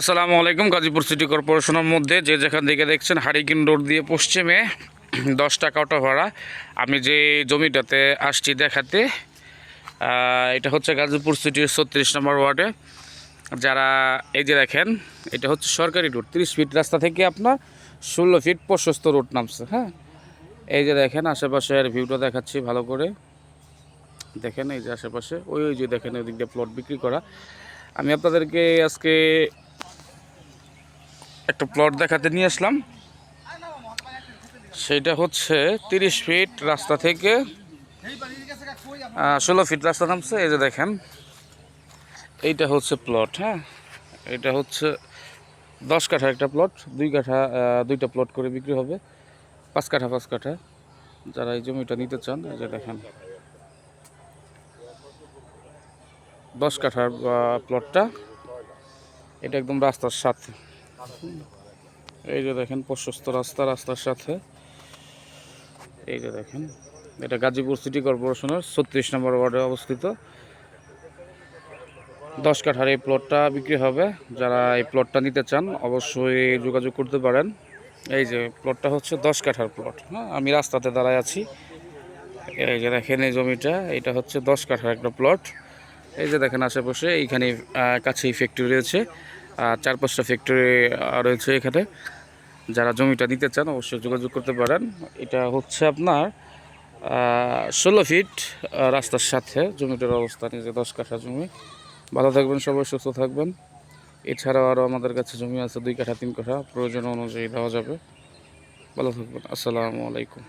আসসালামু আলাইকুম, গাজীপুর সিটি কর্পোরেশনের মধ্যে যে যেখান থেকে দেখছেন হারিকিন রোড দিয়ে পশ্চিমে দশ টাকা অটো ভাড়া। আমি যে জমিটাতে আসছি দেখাতে এটা হচ্ছে গাজীপুর সিটির ছত্রিশ নম্বর ওয়ার্ডে। যারা এই যে দেখেন, এটা হচ্ছে সরকারি রোড, তিরিশ ফিট রাস্তা থেকে আপনার ষোলো ফিট প্রশস্ত রোড নামছে হ্যাঁ? এই যে দেখেন আশেপাশের ভিউটা দেখাচ্ছি ভালো করে। দেখেন এই যে আশেপাশে, ওই ওই যে দেখেন, ওই দিক দিয়ে প্লট বিক্রি করা। আমি আপনাদেরকে আজকে একটা প্লট দেখাতে নিয়ে আসলাম। সেটা হচ্ছে তিরিশ ফিট রাস্তা থেকে ষোলো ফিট রাস্তা নামছে, এই যে দেখেন। এইটা হচ্ছে প্লট হ্যাঁ? এটা হচ্ছে দশ কাঠা একটা প্লট দুই কাঠা দুইটা প্লট করে বিক্রি হবে। পাঁচ কাঠা পাঁচ কাঠা। যারা এই জমিটা নিতে চান, এই যে দেখেন। দশ কাঠার প্লটটা এটা একদম রাস্তার সাথে। এই যে দেখেন প্রশস্ত রাস্তা, রাস্তার সাথে। এই যে দেখেন, এটা গাজীপুর সিটি কর্পোরেশনের ছত্রিশ নম্বর ওয়ার্ডে অবস্থিত। দশ কাঠার এই প্লটটা বিক্রি হবে। যারা এই প্লটটা নিতে চান, অবশ্যই যোগাযোগ করতে পারেন। এই যে প্লটটা হচ্ছে দশ কাঠার প্লট হ্যাঁ? আমি রাস্তাতে দাঁড়ায় আছি। এই যে দেখেন এই জমিটা, এটা হচ্ছে দশ কাঠার একটা প্লট। এই যে দেখেন আশেপাশে, এইখানে কাছেই ফ্যাক্টরি রয়েছে। চার পাঁচটা ফ্যাক্টরি রয়েছে এখানে। যারা জমিটা নিতে চান, অবশ্যই যোগাযোগ করতে পারেন। এটা হচ্ছে আপনার ষোলো ফিট রাস্তার সাথে। জমিটার অবস্থান এই যে দশ কাঠা জমি। ভালো থাকবেন সবাই, সুস্থ থাকবেন। এছাড়াও আরও আমাদের কাছে জমি আছে, দুই কাঠা, তিন কাঠা। প্রয়োজন অনুযায়ী দেওয়া যাবে। ভালো থাকবেন। আসসালামু আলাইকুম।